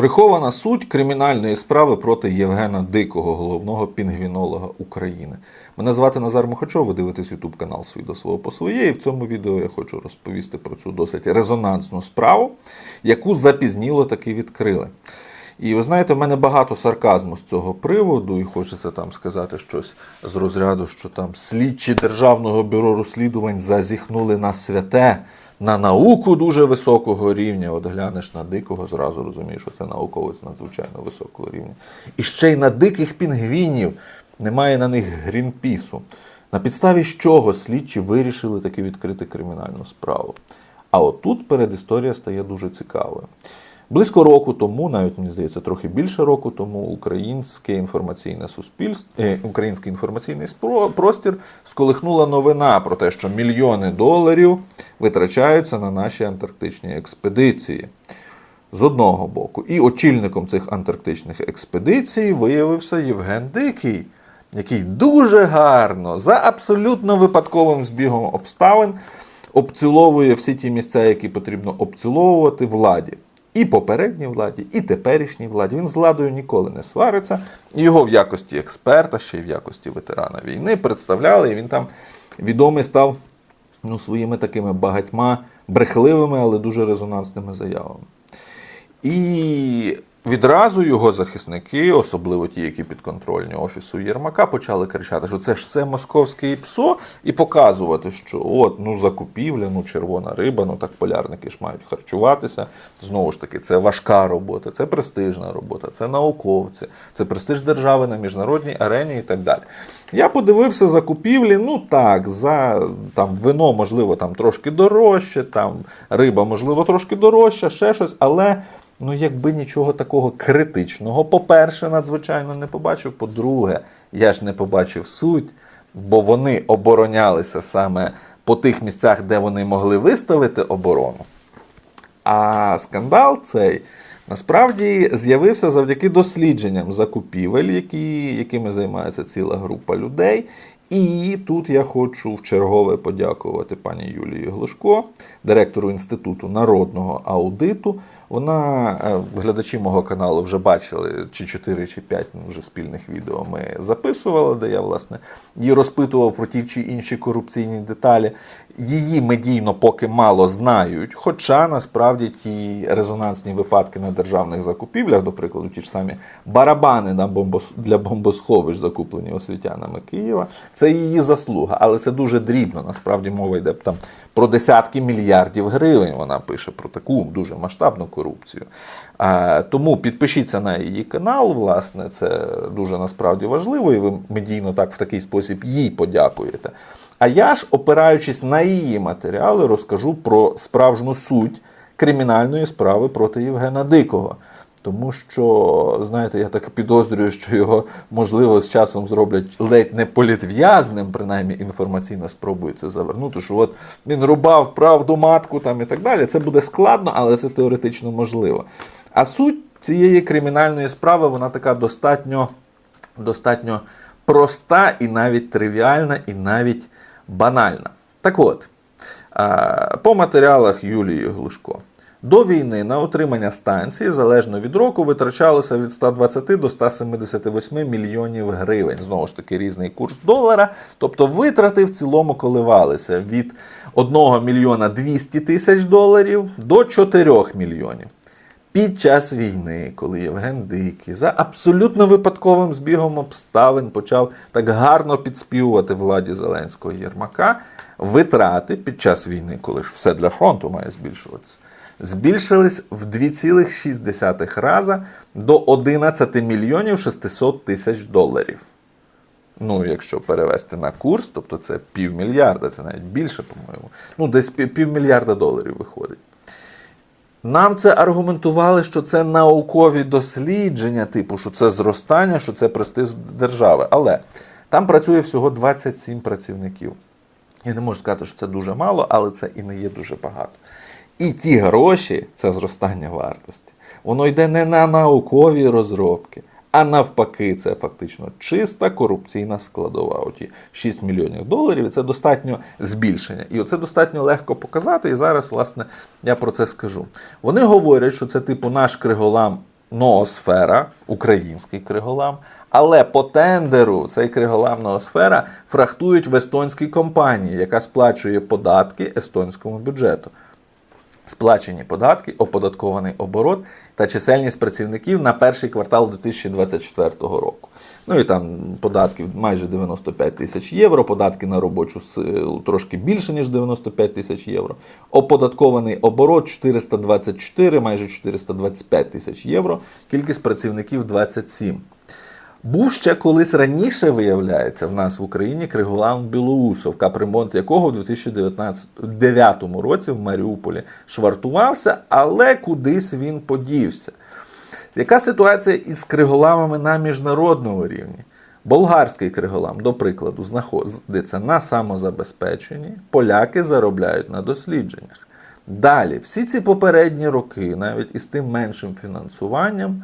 Прихована суть кримінальної справи проти Євгена Дикого, головного пінгвінолога України. Мене звати Назар Мухачов, ви дивитесь ютуб канал «Свій до свого по своє. І в цьому відео я хочу розповісти про цю досить резонансну справу, яку запізніло таки відкрили. І ви знаєте, в мене багато сарказму з цього приводу, і хочеться там сказати щось з розряду, що там слідчі Державного бюро розслідувань зазіхнули на святе, на науку дуже високого рівня. От глянеш на дикого, зразу розумієш, що це науковець надзвичайно високого рівня. І ще й на диких пінгвінів немає на них грінпісу. На підставі чого слідчі вирішили таки відкрити кримінальну справу. А отут передісторія стає дуже цікавою. Близько року тому, навіть мені здається, трохи більше року тому, українське інформаційне суспільство, е, український інформаційний простір сколихнула новина про те, що мільйони доларів витрачаються на наші антарктичні експедиції. З одного боку. І очільником цих антарктичних експедицій виявився Євген Дикий, який дуже гарно, за абсолютно випадковим збігом обставин, обціловує всі ті місця, які потрібно обціловувати владі. І попередній владі, і теперішній владі. Він з владою ніколи не свариться. Його в якості експерта, ще й в якості ветерана війни представляли, і він там відомий став ну, своїми такими багатьма брехливими, але дуже резонансними заявами. І відразу його захисники, особливо ті, які підконтрольні офісу Єрмака, почали кричати, що це ж все московське ПСО, і показувати, що от ну закупівля, ну червона риба, ну так полярники ж мають харчуватися. Знову ж таки, це важка робота, це престижна робота, це науковці, це престиж держави на міжнародній арені і так далі. Я подивився закупівлі, ну так, за там вино, можливо, там трошки дорожче, там риба, можливо, трошки дорожча, ще щось, але. Ну, якби нічого такого критичного, по-перше, надзвичайно не побачив. По-друге, я ж не побачив суть, бо вони оборонялися саме по тих місцях, де вони могли виставити оборону. А скандал цей насправді з'явився завдяки дослідженням закупівель, які, якими займається ціла група людей. І тут я хочу вчергове подякувати пані Юлії Глушко, директору Інституту народного аудиту. Вона, е, глядачі мого каналу вже бачили чи 4, чи 5 ну, вже спільних відео ми записували, де я власне її розпитував про ті чи інші корупційні деталі. Її медійно поки мало знають, хоча насправді ті резонансні випадки на державних закупівлях, до прикладу, ті ж самі барабани на бомбос... для бомбосховищ, закуплені освітянами Києва, це її заслуга, але це дуже дрібно. Насправді мова йде там про десятки мільярдів гривень. Вона пише про таку дуже масштабну корупцію. А, тому підпишіться на її канал, власне, це дуже насправді важливо, і ви медійно так в такий спосіб їй подякуєте. А я ж, опираючись на її матеріали, розкажу про справжню суть кримінальної справи проти Євгена Дикого. Тому що, знаєте, я так підозрюю, що його можливо з часом зроблять ледь не політв'язним, принаймні інформаційно спробують це завернути. Що от він рубав правду матку там і так далі. Це буде складно, але це теоретично можливо. А суть цієї кримінальної справи вона така достатньо, достатньо проста і навіть тривіальна, і навіть банальна. Так от, по матеріалах Юлії Глушко. До війни на утримання станції, залежно від року, витрачалося від 120 до 178 мільйонів гривень. Знову ж таки, різний курс долара. Тобто витрати в цілому коливалися від 1 мільйона 200 тисяч доларів до 4 мільйонів. Під час війни, коли Євген Дикий за абсолютно випадковим збігом обставин почав так гарно підспівувати владі Зеленського Єрмака, витрати під час війни, коли ж все для фронту має збільшуватися, збільшились в 2,6 рази до 11 мільйонів 600 тисяч доларів. Ну, якщо перевести на курс, тобто це півмільярда, це навіть більше, по-моєму. Ну, десь півмільярда доларів виходить. Нам це аргументували, що це наукові дослідження, типу, що це зростання, що це престиж держави. Але там працює всього 27 працівників. Я не можу сказати, що це дуже мало, але це і не є дуже багато. І ті гроші, це зростання вартості, воно йде не на наукові розробки, а навпаки, це фактично чиста корупційна складова. Оті 6 мільйонів доларів, і це достатньо збільшення. І оце достатньо легко показати. І зараз, власне, я про це скажу. Вони говорять, що це типу наш Криголам Ноосфера, український криголам. Але по тендеру цей криголам Ноосфера фрахтують в естонській компанії, яка сплачує податки естонському бюджету. Сплачені податки, оподаткований оборот та чисельність працівників на перший квартал 2024 року. Ну і там податки майже 95 тисяч євро, податки на робочу силу трошки більше, ніж 95 тисяч євро. Оподаткований оборот 424, майже 425 тисяч євро. Кількість працівників 27. Був ще колись раніше, виявляється, в нас в Україні Кригулан Білоусов, капремонт якого в 2009 році в Маріуполі швартувався, але кудись він подівся. Яка ситуація із криголамами на міжнародному рівні? Болгарський криголам, до прикладу, знаходиться на самозабезпеченні, поляки заробляють на дослідженнях. Далі, всі ці попередні роки, навіть із тим меншим фінансуванням,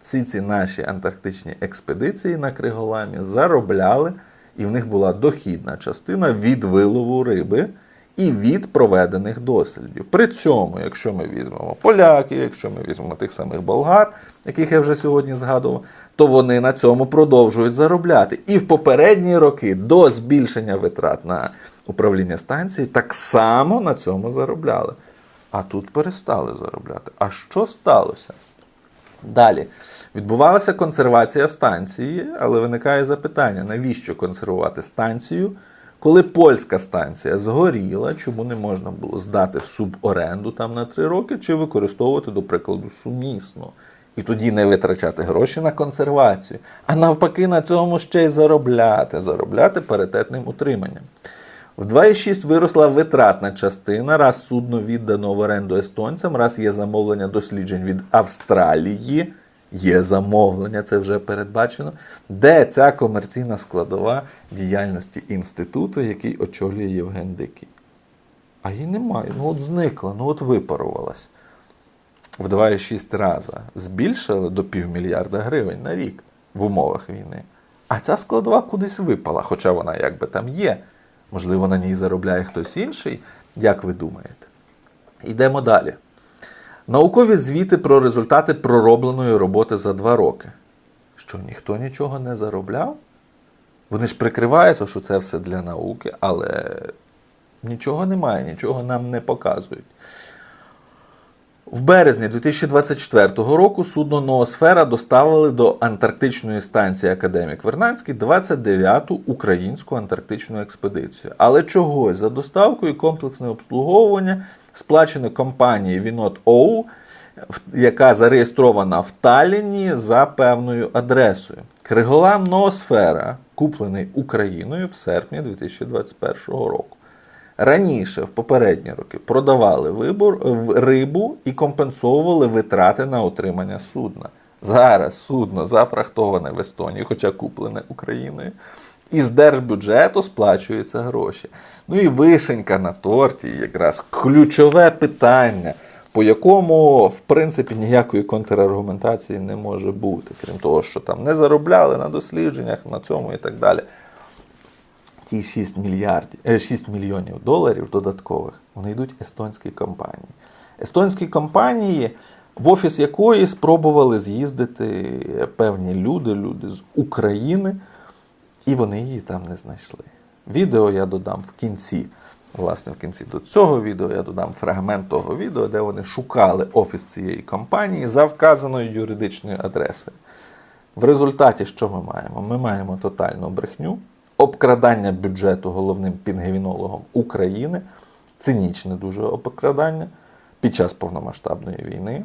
всі ці наші антарктичні експедиції на Криголамі заробляли, і в них була дохідна частина від вилову риби і від проведених дослідів. При цьому, якщо ми візьмемо поляків, якщо ми візьмемо тих самих болгар, яких я вже сьогодні згадував, то вони на цьому продовжують заробляти. І в попередні роки до збільшення витрат на управління станції так само на цьому заробляли. А тут перестали заробляти. А що сталося? Далі відбувалася консервація станції, але виникає запитання: навіщо консервувати станцію, коли польська станція згоріла, чому не можна було здати суборенду там на три роки, чи використовувати, до прикладу, сумісно. І тоді не витрачати гроші на консервацію, а навпаки, на цьому ще й заробляти, заробляти паритетним утриманням. В 2,6 виросла витратна частина, раз судно віддано в оренду естонцям, раз є замовлення досліджень від Австралії. Є замовлення, це вже передбачено. Де ця комерційна складова діяльності інституту, який очолює Євген Дикий? А її немає. Ну от зникла, ну от випарувалась. В 2,6 рази збільшили до півмільярда гривень на рік в умовах війни. А ця складова кудись випала, хоча вона якби там є. Можливо, на ній заробляє хтось інший, як ви думаєте? Йдемо далі. Наукові звіти про результати проробленої роботи за два роки. Що ніхто нічого не заробляв? Вони ж прикриваються, що це все для науки, але нічого немає, нічого нам не показують. В березні 2024 року судно Ноосфера доставили до антарктичної станції Академік Вернадський 29-ту українську антарктичну експедицію. Але чогось за доставкою комплексне обслуговування сплачено компанією Вінот Оу, яка зареєстрована в Талліні за певною адресою. Криголам Ноосфера, куплений Україною в серпні 2021 року. Раніше, в попередні роки, продавали вибор, в- рибу і компенсовували витрати на утримання судна. Зараз судно зафрахтоване в Естонії, хоча куплене Україною. Із держбюджету сплачуються гроші. Ну і вишенька на торті, якраз ключове питання, по якому, в принципі, ніякої контраргументації не може бути, крім того, що там не заробляли на дослідженнях, на цьому і так далі ті 6 мільярдів, е, 6 мільйонів доларів додаткових, вони йдуть естонській компанії. Естонській компанії, в офіс якої спробували з'їздити певні люди, люди з України, і вони її там не знайшли. Відео я додам в кінці. Власне, в кінці до цього відео я додам фрагмент того відео, де вони шукали офіс цієї компанії за вказаною юридичною адресою. В результаті що ми маємо? Ми маємо тотальну брехню, обкрадання бюджету головним пінгвінологом України, цинічне дуже обкрадання під час повномасштабної війни,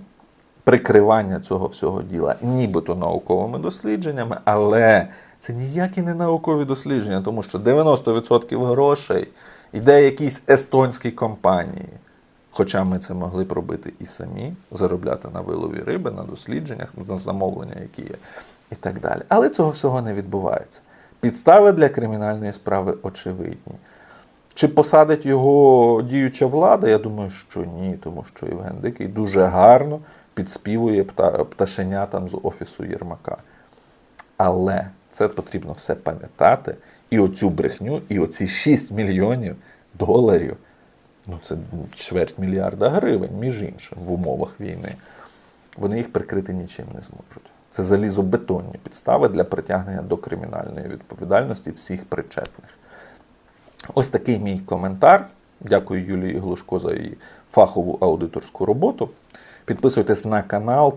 прикривання цього всього діла нібито науковими дослідженнями, але це ніякі не наукові дослідження, тому що 90% грошей йде якійсь естонській компанії. Хоча ми це могли б робити і самі, заробляти на вилові риби, на дослідженнях, на замовлення, які є, і так далі. Але цього всього не відбувається. Підстави для кримінальної справи очевидні. Чи посадить його діюча влада? Я думаю, що ні, тому що Євген Дикий дуже гарно підспівує пта- пташенятам з офісу Єрмака. Але це потрібно все пам'ятати. І оцю брехню, і оці 6 мільйонів доларів, ну це чверть мільярда гривень, між іншим, в умовах війни. вони їх прикрити нічим не зможуть. Це залізобетонні підстави для притягнення до кримінальної відповідальності всіх причетних. Ось такий мій коментар. Дякую Юлії Глушко за її фахову аудиторську роботу. Підписуйтесь на канал,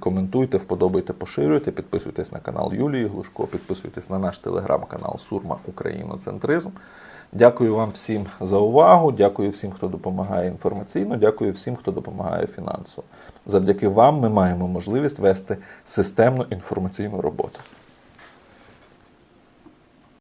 коментуйте, вподобайте, поширюйте. Підписуйтесь на канал Юлії Глушко, підписуйтесь на наш телеграм-канал Сурма Україноцентризм. Дякую вам всім за увагу. Дякую всім, хто допомагає інформаційно. Дякую всім, хто допомагає фінансово. Завдяки вам ми маємо можливість вести системну інформаційну роботу.